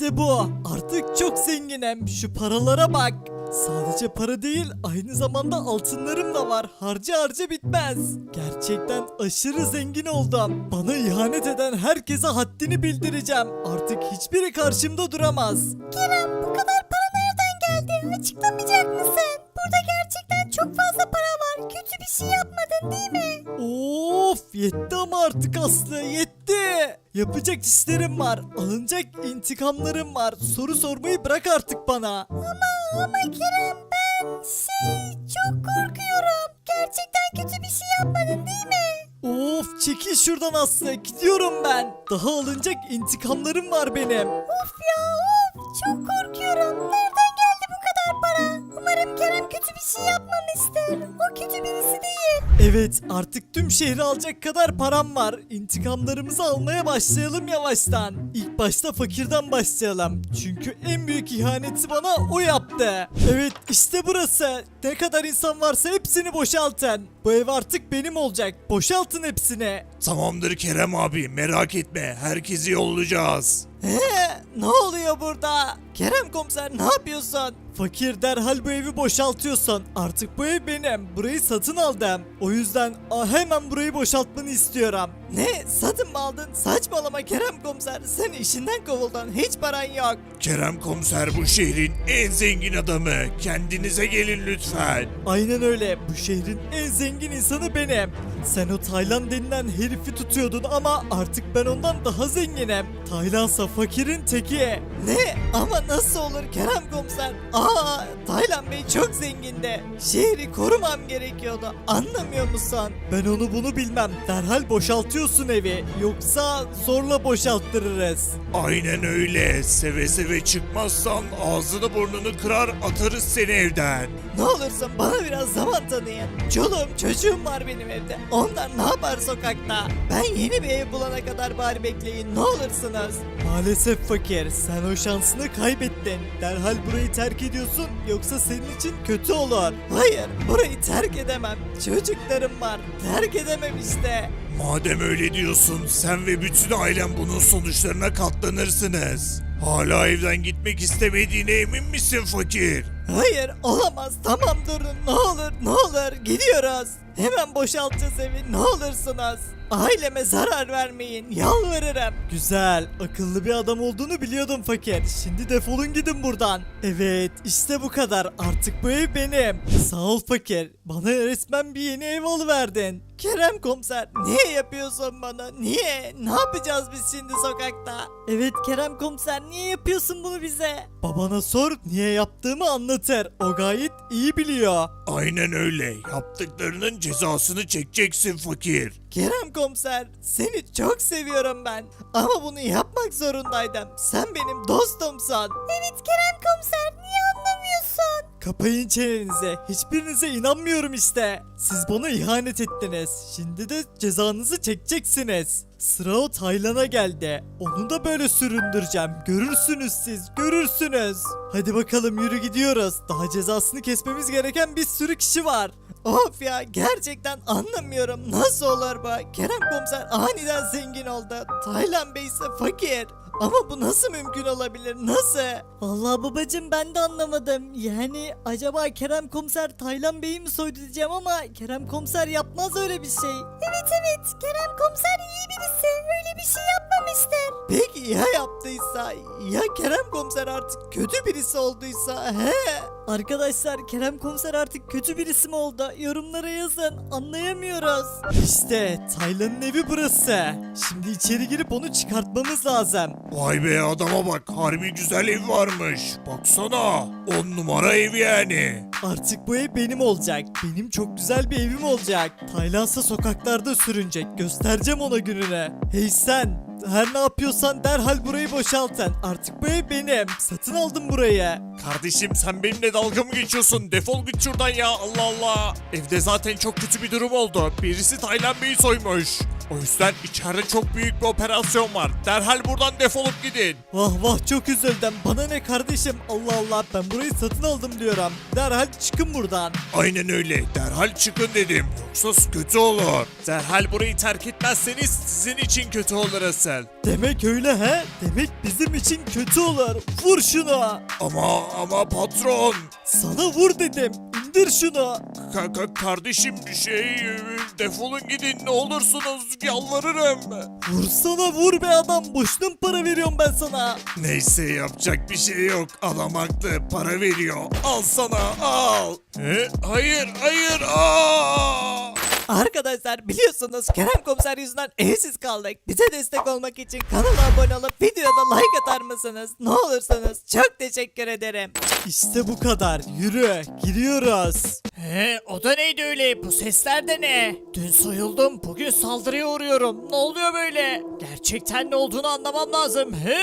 İşte bu. Artık çok zenginim. Şu paralara bak. Sadece para değil, aynı zamanda altınlarım da var. Harca harca bitmez. Gerçekten aşırı zengin oldum. Bana ihanet eden herkese haddini bildireceğim. Artık hiçbiri karşımda duramaz. Kerem bu kadar para nereden geldi? Açıklamayacak mısın? Çok fazla para var. Kötü bir şey yapmadın değil mi? Of yetti ama artık Aslı yetti. Yapacak işlerim var. Alınacak intikamlarım var. Soru sormayı bırak artık bana. Ama ama Kerem ben şey çok korkuyorum. Gerçekten kötü bir şey yapmadın değil mi? Of çekil şuradan Aslı. Gidiyorum ben. Daha alınacak intikamlarım var benim. Of ya of çok korkuyorum. Nereden bir şey yapmamıştır. O kötü birisi değil. Evet artık tüm şehri alacak kadar param var. İntikamlarımızı almaya başlayalım yavaştan. İlk başta fakirden başlayalım. Çünkü en büyük ihaneti bana o yaptı. Evet işte burası. Ne kadar insan varsa hepsini boşaltın. Bu ev artık benim olacak. Boşaltın hepsini. Tamamdır Kerem abi merak etme herkesi yollayacağız. He, ne oluyor burada? Kerem komiser ne yapıyorsun? Fakir derhal bu evi boşaltıyorsun. Artık bu ev benim. Burayı satın aldım. O yüzden a, hemen burayı boşaltmanı istiyorum. Ne? Satın mı aldın? Saçmalama Kerem komiser. Sen işinden kovuldun. Hiç paran yok. Kerem komiser bu şehrin en zengin adamı. Kendinize gelin lütfen. Aynen öyle. Bu şehrin en zengin insanı benim. Sen o Taylan denilen herifi tutuyordun ama artık ben ondan daha zenginim. Taylansa fakirin teki. Ne? Ama nasıl olur Kerem komiser? Aa, Taylan Bey çok zengindi. Şehri korumam gerekiyordu. Anlamıyor musun? Ben onu bunu bilmem. Derhal boşaltıyorsun evi. Yoksa zorla boşalttırırız. Aynen öyle. Seve seve çıkmazsan ağzını burnunu kırar atarız seni evden. Ne olursun bana biraz zaman tanıyın. Çoluğum çocuğum var benim evde. Onlar ne yapar sokakta? Ben yeni bir ev bulana kadar bari bekleyin ne olursunuz. Maalesef fakir sen o şansını kaybettin. Derhal burayı terk ediyorsun yoksa senin için kötü olur. Hayır burayı terk edemem. Çocuklarım var. Terk edemem işte. Madem öyle diyorsun sen ve bütün ailen bunun sonuçlarına katlanırsınız. Hala evden gitmek istemediğine emin misin fakir? Hayır olamaz tamam durun ne olur ne olur gidiyoruz. Hemen boşaltacağız evi ne olursunuz. Aileme zarar vermeyin yalvarırım. Güzel akıllı bir adam olduğunu biliyordum fakir. Şimdi defolun gidin buradan. Evet işte bu kadar artık bu ev benim. Sağ ol fakir bana resmen bir yeni ev alıverdin. Kerem komiser niye yapıyorsun bana niye ne yapacağız biz şimdi sokakta? Evet Kerem komiser niye yapıyorsun bunu bize? Babana sor niye yaptığımı anlatır o gayet iyi biliyor. Aynen öyle. Yaptıklarının cezasını çekeceksin fakir. Kerem komiser seni çok seviyorum ben ama bunu yapmak zorundaydım sen benim dostumsun. Evet Kerem komiser? Kapayın çenenizi. Hiçbirinize inanmıyorum işte. Siz bana ihanet ettiniz. Şimdi de cezanızı çekeceksiniz. Sıra o Taylan'a geldi. Onu da böyle süründüreceğim. Görürsünüz siz, görürsünüz. Hadi bakalım yürü gidiyoruz. Daha cezasını kesmemiz gereken bir sürü kişi var. Of ya gerçekten anlamıyorum. Nasıl olur bu? Kerem komiser aniden zengin oldu. Taylan Bey ise fakir. Ama bu nasıl mümkün olabilir? Nasıl? Vallahi babacım ben de anlamadım. Yani acaba Kerem komiser Taylan Bey'i mi soydu diyeceğim ama Kerem komiser yapmaz öyle bir şey. Evet evet Kerem yaptıysa? Ya Kerem komiser artık kötü birisi olduysa? He? Arkadaşlar Kerem komiser artık kötü birisi mi oldu? Yorumlara yazın. Anlayamıyoruz. İşte Taylan'ın evi burası. Şimdi içeri girip onu çıkartmamız lazım. Vay be adama bak harbi güzel ev varmış. Baksana on numara ev yani. Artık bu ev benim olacak. Benim çok güzel bir evim olacak. Taylansa sokaklarda sürünecek. Göstereceğim ona gününü. Hey sen! Her ne yapıyorsan derhal burayı boşaltın. Artık bu ev benim. Satın aldım burayı. Kardeşim sen benimle dalga mı geçiyorsun? Defol git şuradan ya Allah Allah. Evde zaten çok kötü bir durum oldu. Birisi Taylan Bey'i soymuş. O yüzden içeride çok büyük bir operasyon var. Derhal buradan defolup gidin. Vah vah çok üzüldüm. Bana ne kardeşim? Allah Allah ben burayı satın aldım diyorum. Derhal çıkın buradan. Aynen öyle. Derhal çıkın dedim. Yoksa kötü olur. Derhal burayı terk etmezseniz sizin için kötü olur asıl. Sen. Demek öyle he? Demek bizim için kötü olur. Vur şunu. Ama ama patron. Sana vur dedim. İndir şunu. Ka- ka- kardeşim şey e, defolun gidin ne olursunuz yalvarırım. Vursana vur be adam. Boşuna mı para veriyorum ben sana? Neyse yapacak bir şey yok. Adam haklı para veriyor. Al sana al. He? Hayır hayır aa! Arkadaşlar biliyorsunuz Kerem Komiser yüzünden evsiz kaldık. Bize destek olmak için kanala abone olup videoda like atar mısınız? Ne olursanız çok teşekkür ederim. İşte bu kadar. Yürü. Giriyoruz. He, o da neydi öyle? Bu sesler de ne? Dün soyuldum. Bugün saldırıya uğruyorum. Ne oluyor böyle? Gerçekten ne olduğunu anlamam lazım. He?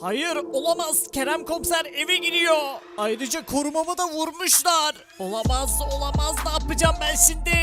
Hayır olamaz. Kerem komiser eve giriyor. Ayrıca korumamı da vurmuşlar. Olamaz olamaz ne yapacağım ben şimdi?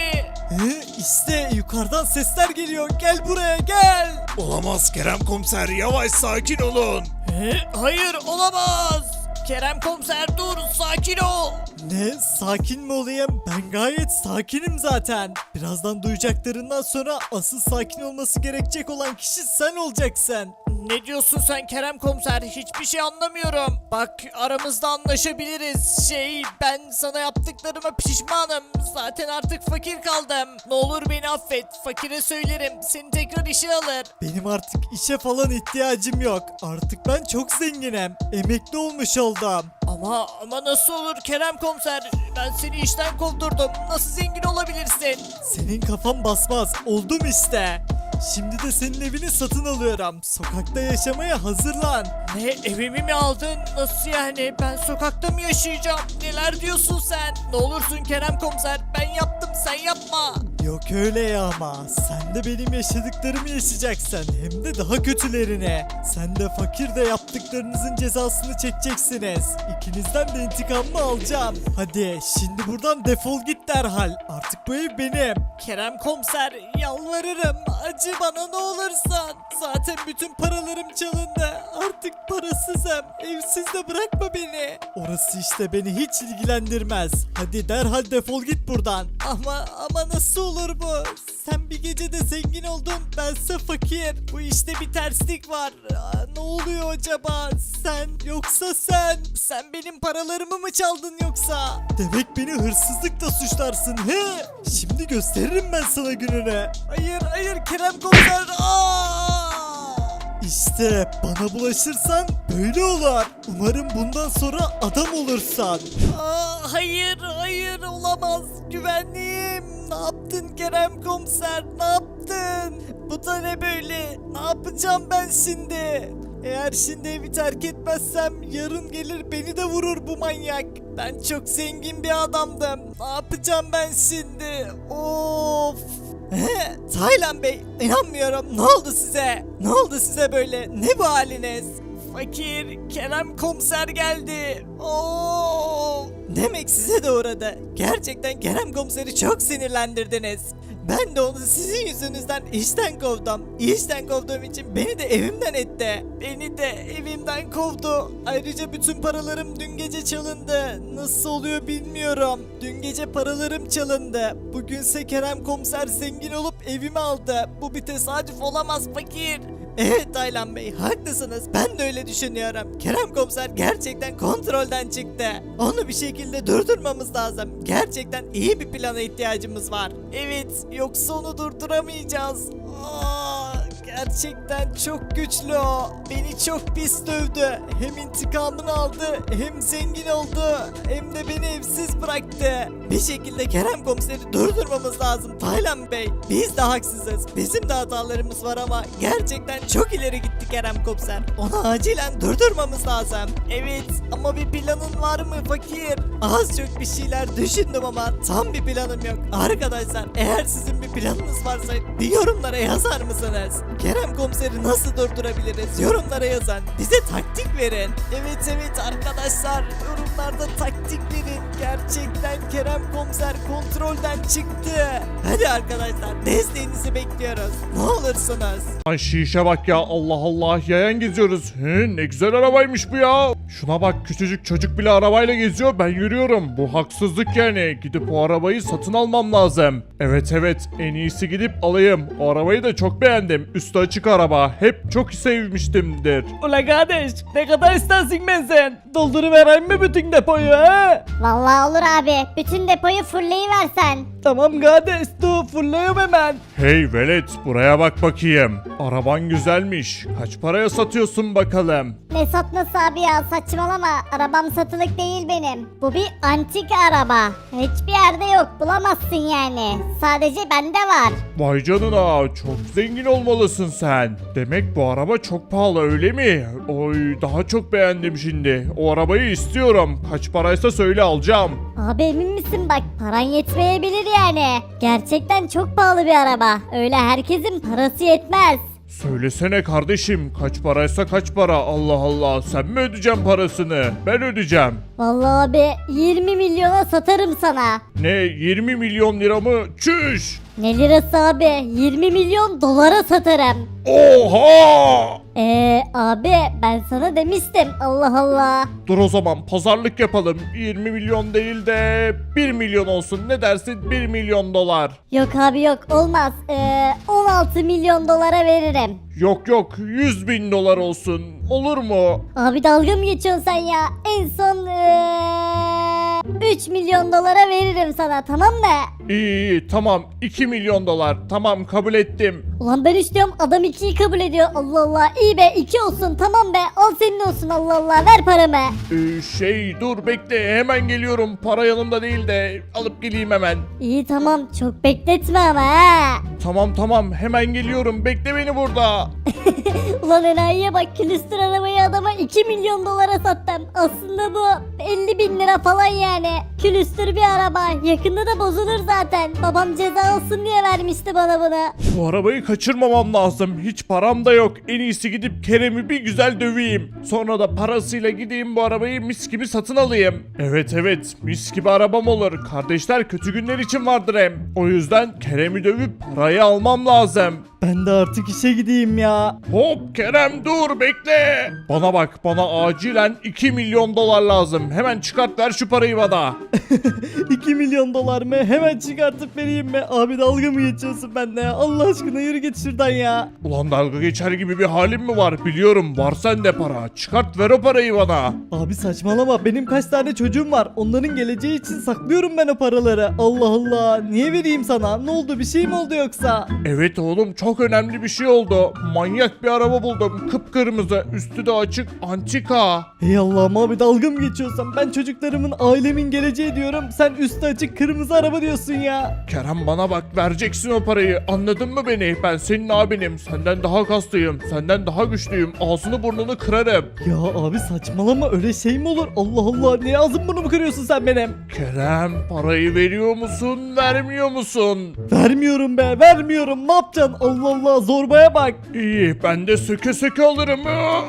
He, işte yukarıdan sesler geliyor. Gel buraya gel. Olamaz Kerem komiser yavaş sakin olun. He, hayır olamaz. Kerem komiser dur sakin ol. Ne sakin mi olayım? Ben gayet sakinim zaten. Birazdan duyacaklarından sonra asıl sakin olması gerekecek olan kişi sen olacaksın. Ne diyorsun sen Kerem komiser? Hiçbir şey anlamıyorum. Bak aramızda anlaşabiliriz. Şey ben sana yaptıklarıma pişmanım. Zaten artık fakir kaldım. Ne olur beni affet. Fakire söylerim. Seni tekrar işe alır. Benim artık işe falan ihtiyacım yok. Artık ben çok zenginim. Emekli olmuş oldum. Ama ama nasıl olur Kerem komiser? Ben seni işten kovdurdum. Nasıl zengin olabilirsin? Senin kafan basmaz. Oldum işte. Şimdi de senin evini satın alıyorum. Sokakta yaşamaya hazırlan. Ne evimi mi aldın? Nasıl yani? Ben sokakta mı yaşayacağım? Neler diyorsun sen? Ne olursun Kerem komiser ben yaptım sen yapma. Yok öyle ya ama. Sen de benim yaşadıklarımı yaşayacaksın. Hem de daha kötülerini. Sen de fakir de yaptıklarınızın cezasını çekeceksiniz. İkinizden de intikamımı alacağım. Hadi şimdi buradan defol git derhal. Artık bu ev benim. Kerem komiser yalvarırım. Acı bana ne olursan. Zaten bütün paralarım çalındı. Artık parasızım. Evsiz de bırakma beni. Orası işte beni hiç ilgilendirmez. Hadi derhal defol git buradan. Ama ama nasıl olur bu? Sen bir gecede zengin oldun. Bense fakir. Bu işte bir terslik var. Aa, ne oluyor acaba? Sen yoksa sen? Sen benim paralarımı mı çaldın yoksa? Demek beni hırsızlıkla suçlarsın he? Şimdi gösteririm ben sana gününü. Hayır hayır Kerem komiser. İşte bana bulaşırsan böyle olur. Umarım bundan sonra adam olursan. Aa, hayır hayır olamaz. Güvenliğim. Yaptın Kerem komiser? Ne yaptın? Bu da ne böyle? Ne yapacağım ben şimdi? Eğer şimdi evi terk etmezsem yarın gelir beni de vurur bu manyak. Ben çok zengin bir adamdım. Ne yapacağım ben şimdi? Of. Taylan Bey inanmıyorum ne oldu size? Ne oldu size böyle ne bu haliniz? Fakir Kerem komiser geldi. Oo. Demek size de uğradı. Gerçekten Kerem komiseri çok sinirlendirdiniz. Ben de onu sizin yüzünüzden işten kovdum. İşten kovduğum için beni de evimden etti. Beni de evimden kovdu. Ayrıca bütün paralarım dün gece çalındı. Nasıl oluyor bilmiyorum. Dün gece paralarım çalındı. Bugünse Kerem komiser zengin olup evimi aldı. Bu bir tesadüf olamaz fakir. Evet Taylan Bey haklısınız ben de öyle düşünüyorum. Kerem komiser gerçekten kontrolden çıktı. Onu bir şekilde durdurmamız lazım. Gerçekten iyi bir plana ihtiyacımız var. Evet yoksa onu durduramayacağız. Aa, gerçekten çok güçlü o. Beni çok pis dövdü. Hem intikamını aldı hem zengin oldu. Hem de beni evsiz bıraktı. Bir şekilde Kerem komiseri durdurmamız lazım Taylan Bey. Biz de haksızız. Bizim de hatalarımız var ama gerçekten çok ileri gitti Kerem komiser. Onu acilen durdurmamız lazım. Evet ama bir planın var mı fakir? Az çok bir şeyler düşündüm ama tam bir planım yok. Arkadaşlar eğer sizin bir planınız varsa bir yorumlara yazar mısınız? Kerem komiseri nasıl durdurabiliriz? Yorumlara yazın. Bize taktik verin. Evet evet arkadaşlar yorumlarda taktik verin. Gerçekten Kerem komiser kontrolden çıktı. Hadi arkadaşlar desteğinizi bekliyoruz. Ne olursunuz. Ay şişe bak ya Allah Allah yayan geziyoruz. He, ne güzel arabaymış bu ya. Şuna bak küçücük çocuk bile arabayla geziyor ben yürüyorum. Bu haksızlık yani. Gidip o arabayı satın almam lazım. Evet evet en iyisi gidip alayım. O arabayı da çok beğendim. Üstelik üstü açık araba. Hep çok sevmiştimdir. Ula kardeş ne kadar istersin ben sen? Dolduruvereyim mi bütün depoyu he? Vallahi olur abi. Bütün depoyu fullleyiversen. Tamam kardeş dur fulluyorum hemen. Hey velet buraya bak bakayım. Araban güzelmiş. Kaç paraya satıyorsun bakalım? Ne satması abi ya saçmalama. Arabam satılık değil benim. Bu bir antik araba. Hiçbir yerde yok bulamazsın yani. Sadece bende var. Vay canına çok zengin olmalısın sen. Demek bu araba çok pahalı öyle mi? Oy daha çok beğendim şimdi. O arabayı istiyorum. Kaç paraysa söyle alacağım. Abi emin misin bak paran yetmeyebilir yani. Gerçekten çok pahalı bir araba. Öyle herkesin parası yetmez. Söylesene kardeşim kaç paraysa kaç para Allah Allah sen mi ödeyeceksin parasını ben ödeyeceğim. Vallahi abi 20 milyona satarım sana. Ne 20 milyon lira mı çüş Ne lirası abi? 20 milyon dolara satarım. Oha Eee abi ben sana demiştim Allah Allah. Dur o zaman pazarlık yapalım 20 milyon değil de 1 milyon olsun ne dersin 1 milyon dolar. Yok abi yok olmaz. Eee 16 milyon dolara veririm. Yok yok 100 bin dolar olsun olur mu? Abi dalga mı geçiyorsun sen ya? En son eee 3 milyon dolara veririm sana tamam mı? İyi iyi tamam 2 milyon dolar tamam kabul ettim. Ulan ben üç diyorum adam 2'yi kabul ediyor. Allah Allah iyi be 2 olsun tamam be al senin olsun Allah Allah ver paramı. Ee, şey dur bekle hemen geliyorum para yanımda değil de alıp geleyim hemen. İyi tamam çok bekletme ama ha. Tamam tamam hemen geliyorum bekle beni burada. Ulan enayiye bak külüstür arabayı adama 2 milyon dolara sattım. Aslında bu 50 bin lira falan yani. Külüstür bir araba. Yakında da bozulur zaten. Babam ceza olsun diye vermişti bana bunu. Bu arabayı kaçırmamam lazım. Hiç param da yok. En iyisi gidip Kerem'i bir güzel döveyim. Sonra da parasıyla gideyim bu arabayı mis gibi satın alayım. Evet evet mis gibi arabam olur. Kardeşler kötü günler için vardır hem. O yüzden Kerem'i dövüp parayı almam lazım. Ben de artık işe gideyim ya. Hop Kerem dur bekle. Bana bak bana acilen 2 milyon dolar lazım. Hemen çıkart ver şu parayı bana. 2 milyon dolar mı? Hemen çıkartıp vereyim mi? Abi dalga mı geçiyorsun benimle ya? Allah aşkına yürü git şuradan ya. Ulan dalga geçer gibi bir halim mi var? Biliyorum var sende para. Çıkart ver o parayı bana. Abi saçmalama benim kaç tane çocuğum var. Onların geleceği için saklıyorum ben o paraları. Allah Allah. Niye vereyim sana? Ne oldu? Bir şey mi oldu yoksa? Evet oğlum çok önemli bir şey oldu. Manyak bir araba buldum. Kıpkırmızı. Üstü de açık. Antika. Ey Allah'ım abi dalga mı geçiyorsun? Ben çocuklarımın ailemin geleceği diyorum. Sen üstü açık kırmızı araba diyorsun ya. Kerem bana bak vereceksin o parayı. Anladın mı beni? Ben senin abinim. Senden daha kaslıyım. Senden daha güçlüyüm. Ağzını burnunu kırarım. Ya abi saçmalama öyle şey mi olur? Allah Allah niye ağzım burnumu kırıyorsun sen benim? Kerem parayı veriyor musun? Vermiyor musun? Vermiyorum be vermiyorum ne yapacaksın? Allah Allah zorbaya bak. İyi ben de söke söke alırım.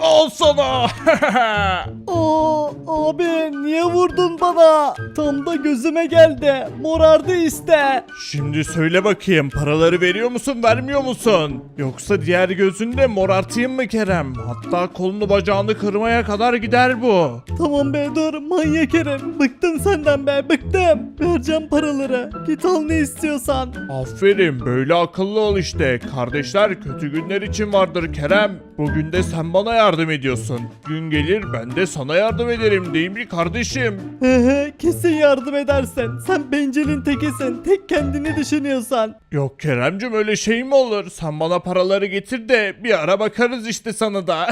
Al sana. Oo abi niye vurdun bana? Tam da gözüme geldi. Morardı işte. Şimdi söyle bakayım paraları veriyor musun vermiyor musun? Yoksa diğer gözünde morartayım mı Kerem? Hatta kolunu bacağını kırmaya kadar gider bu. Tamam be dur manyak herif. Bıktım senden be bıktım. Vereceğim paraları. Git al ne istiyorsan. Aferin böyle akıllı ol işte. Kardeşler kötü günler için vardır Kerem. Bugün de sen bana yardım ediyorsun. Gün gelir ben de sana yardım ederim değil mi kardeşim? He he kesin yardım edersen. Sen bencilin tekisin. Tek kendini düşünüyorsan. Yok Keremcim öyle şey mi olur? Sen bana paraları getir de bir ara bakarız işte sana da.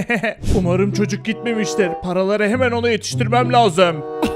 Umarım çocuk gitmemiştir. Paraları hemen ona yetiştirmem lazım.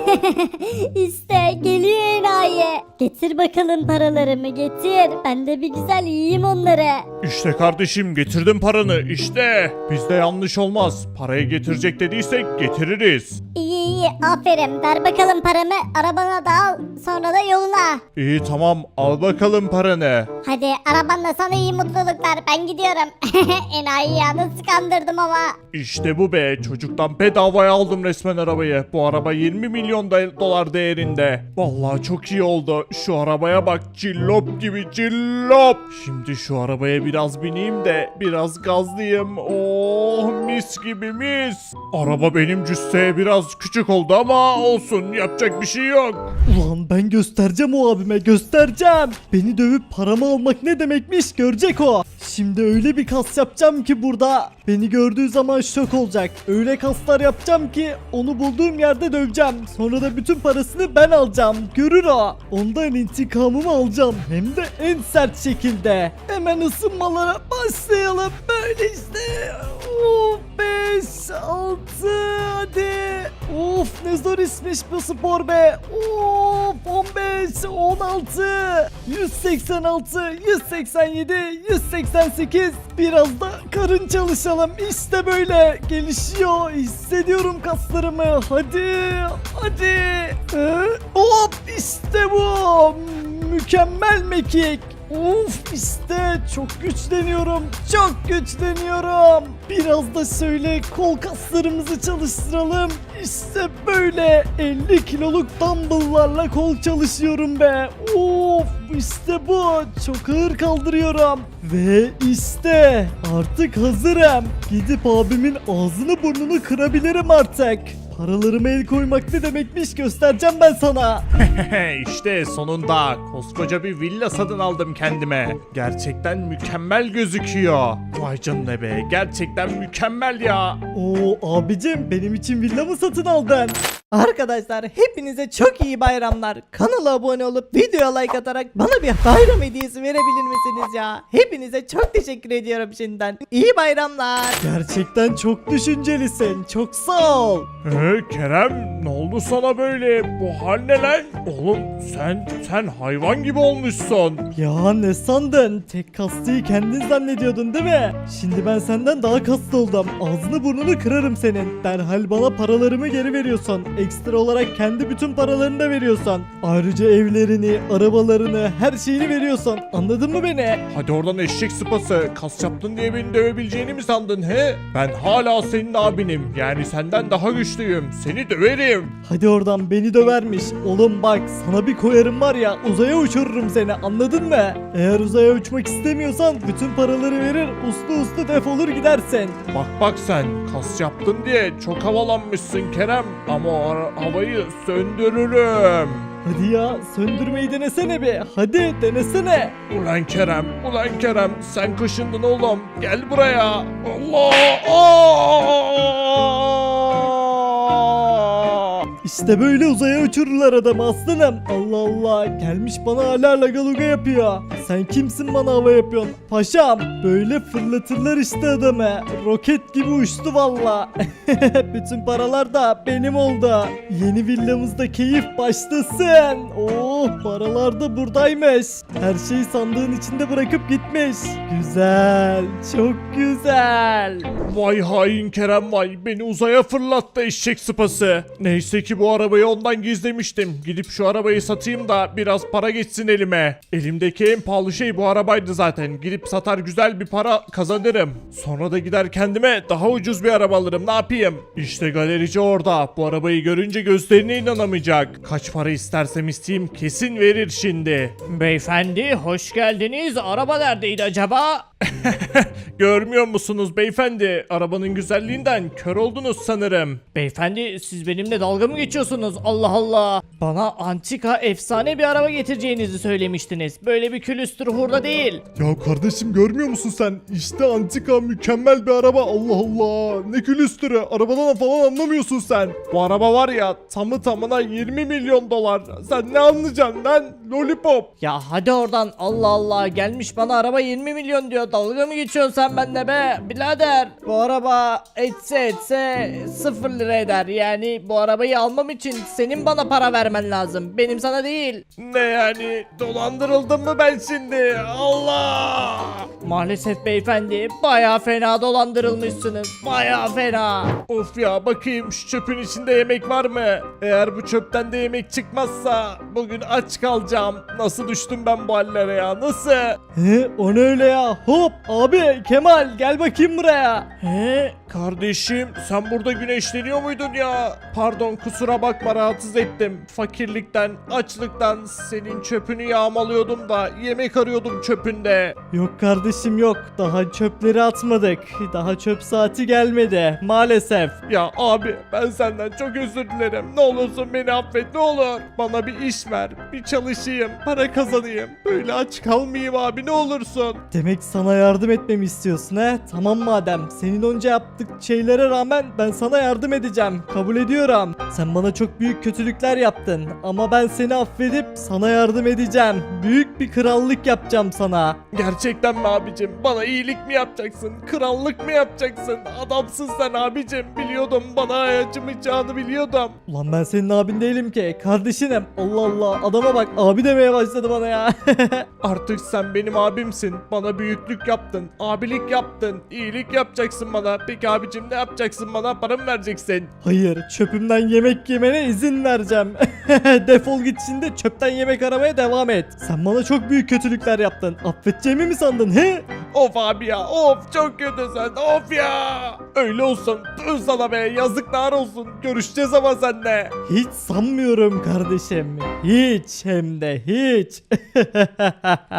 İşte geliyor enayi. Getir bakalım paralarımı getir. Ben de bir güzel yiyeyim onları. İşte kardeşim getirdim paranı işte. Bizde yanlış olmaz. Parayı getirecek dediysek getiririz. İyi iyi aferin ver bakalım paramı arabana da al sonra da yoluna. İyi tamam al bakalım paranı. Hadi arabanla sana iyi mutluluklar ben gidiyorum. Enayi ya nasıl kandırdım ama. İşte bu be çocuktan bedavaya aldım resmen arabayı. Bu araba 20 milyon da- dolar değerinde. Vallahi çok iyi oldu. Şu arabaya bak cillop gibi cillop. Şimdi şu arabaya biraz bineyim de biraz gazlayayım. Oh mis gibi mis. Araba benim cüsseye biraz küçük oldu ama olsun yapacak bir şey yok. Ulan ben göstereceğim o abime göstereceğim. Beni dövüp paramı almak ne demekmiş görecek o. Şimdi öyle bir kas yapacağım ki burada beni gördüğü zaman şok olacak. Öyle kaslar yapacağım ki onu bulduğum yerde döveceğim. Sonra da bütün parasını ben alacağım. Görür o. Ondan intikamımı alacağım. Hem de en sert şekilde. Hemen ısınmalara başlayalım. Böyle işte. Of 5, 6 hadi. Of ne zor ismiş bu spor be. Of 15, 16, 186, 187, 188. Biraz da karın çalışalım. İşte böyle gelişiyor. Hissediyorum kaslarımı. Hadi, hadi. Ee, hop işte bu. Mükemmel mekik. Uf işte çok güçleniyorum. Çok güçleniyorum. Biraz da şöyle kol kaslarımızı çalıştıralım. İşte böyle 50 kiloluk dumbbell'larla kol çalışıyorum be. Of işte bu. Çok ağır kaldırıyorum. Ve işte artık hazırım. Gidip abimin ağzını burnunu kırabilirim artık. Paralarıma el koymak ne demekmiş göstereceğim ben sana. işte sonunda koskoca bir villa satın aldım kendime. Gerçekten mükemmel gözüküyor. Vay canına be gerçekten mükemmel ya. Oo abicim benim için villa mı satın aldın? Arkadaşlar hepinize çok iyi bayramlar. Kanala abone olup videoya like atarak bana bir bayram hediyesi verebilir misiniz ya? Hepinize çok teşekkür ediyorum şimdiden. İyi bayramlar. Gerçekten çok düşüncelisin. Çok sağ ol. Ee, Kerem ne oldu sana böyle? Bu hal ne lan? Oğlum sen sen hayvan gibi olmuşsun. Ya ne sandın? Tek kastıyı kendin zannediyordun değil mi? Şimdi ben senden daha kaslı oldum. Ağzını burnunu kırarım senin. Derhal bana paralarımı geri veriyorsun. Ekstra olarak kendi bütün paralarını da veriyorsun. Ayrıca evlerini, arabalarını, her şeyini veriyorsun. Anladın mı beni? Hadi oradan eşek sıpası. Kas yaptın diye beni dövebileceğini mi sandın he? Ben hala senin abinim. Yani senden daha güçlüyüm. Seni döverim. Hadi oradan beni dövermiş. Oğlum bak sana bir koyarım var ya uzaya uçururum seni anladın mı? Eğer uzaya uçmak istemiyorsan bütün paraları verir uslu uslu defolur gidersin. Bak bak sen kas yaptın diye çok havalanmışsın Kerem. Ama o ara- havayı söndürürüm. Hadi ya söndürmeyi denesene bir. Hadi denesene. Ulan Kerem, ulan Kerem sen kaşındın oğlum. Gel buraya. Allah! Aa! İşte böyle uzaya uçururlar adamı aslanım. Allah Allah gelmiş bana hala lagaluga yapıyor. Sen kimsin bana hava yapıyorsun? Paşam böyle fırlatırlar işte adamı. Roket gibi uçtu valla. Bütün paralar da benim oldu. Yeni villamızda keyif başlasın. Oh paralar da buradaymış. Her şeyi sandığın içinde bırakıp gitmiş. Güzel çok güzel. Vay hain Kerem vay beni uzaya fırlattı eşek sıpası. Neyse ki bu arabayı ondan gizlemiştim. Gidip şu arabayı satayım da biraz para geçsin elime. Elimdeki en pahalı şey bu arabaydı zaten. Gidip satar güzel bir para kazanırım. Sonra da gider kendime daha ucuz bir araba alırım ne yapayım. İşte galerici orada. Bu arabayı görünce gözlerine inanamayacak. Kaç para istersem isteyeyim kesin verir şimdi. Beyefendi hoş geldiniz. Araba neredeydi acaba? Görmüyor musunuz beyefendi? Arabanın güzelliğinden kör oldunuz sanırım. Beyefendi siz benimle dalga mı geçiyorsunuz? Allah Allah. Bana antika efsane bir araba getireceğinizi söylemiştiniz. Böyle bir külüstür hurda değil. Ya kardeşim görmüyor musun sen? İşte antika mükemmel bir araba. Allah Allah. Ne külüstürü. Arabadan falan anlamıyorsun sen. Bu araba var ya tamı tamına 20 milyon dolar. Sen ne anlayacaksın lan? Lollipop. Ya hadi oradan Allah Allah gelmiş bana araba 20 milyon diyor. Dalga mı geçiyorsun sen benimle be? Birader bu araba etse etse 0 lira eder. Yani bu arabayı almam için senin bana para vermen lazım. Benim sana değil. Ne yani? Dolandırıldım mı ben şimdi? Allah! Maalesef beyefendi baya fena dolandırılmışsınız. Baya fena. Of ya bakayım şu çöpün içinde yemek var mı? Eğer bu çöpten de yemek çıkmazsa bugün aç kalacağım. Nasıl düştüm ben bu hallere ya? Nasıl? He o ne öyle ya? Hop abi Kemal gel bakayım buraya. He? Kardeşim sen burada güneşleniyor muydun ya? Pardon kusura bakma rahatsız ettim. Fakirlikten, açlıktan senin çöpünü yağmalıyordum da yemek arıyordum çöpünde. Yok kardeşim yok. Daha çöpleri atmadık. Daha çöp saati gelmedi. Maalesef. Ya abi ben senden çok özür dilerim. Ne olursun beni affet ne olur. Bana bir iş ver. Bir çalışayım. Para kazanayım. Böyle aç kalmayayım abi ne olursun. Demek sana Bana yardım etmemi istiyorsun he? Tamam madem. Senin önce yaptık şeylere rağmen ben sana yardım edeceğim. Kabul ediyorum. Sen bana çok büyük kötülükler yaptın. Ama ben seni affedip sana yardım edeceğim. Büyük bir krallık yapacağım sana. Gerçekten mi abicim? Bana iyilik mi yapacaksın? Krallık mı yapacaksın? Adamsın sen abicim. Biliyordum bana acımayacağını biliyordum. Ulan ben senin abin değilim ki. Kardeşinim. Allah Allah. Adama bak abi demeye başladı bana ya. Artık sen benim abimsin. Bana büyüklük yaptın. Abilik yaptın. iyilik yapacaksın bana. Peki abicim ne yapacaksın bana? Para mı vereceksin? Hayır, çöpümden yemek yemene izin vereceğim. Defol git şimdi çöpten yemek aramaya devam et. Sen bana çok büyük kötülükler yaptın. Affedeceğimi mi sandın he? Of abi ya of çok kötü sen of ya. Öyle olsun. Tüh sana be yazıklar olsun. Görüşeceğiz ama seninle. Hiç sanmıyorum kardeşim. Hiç hem de hiç.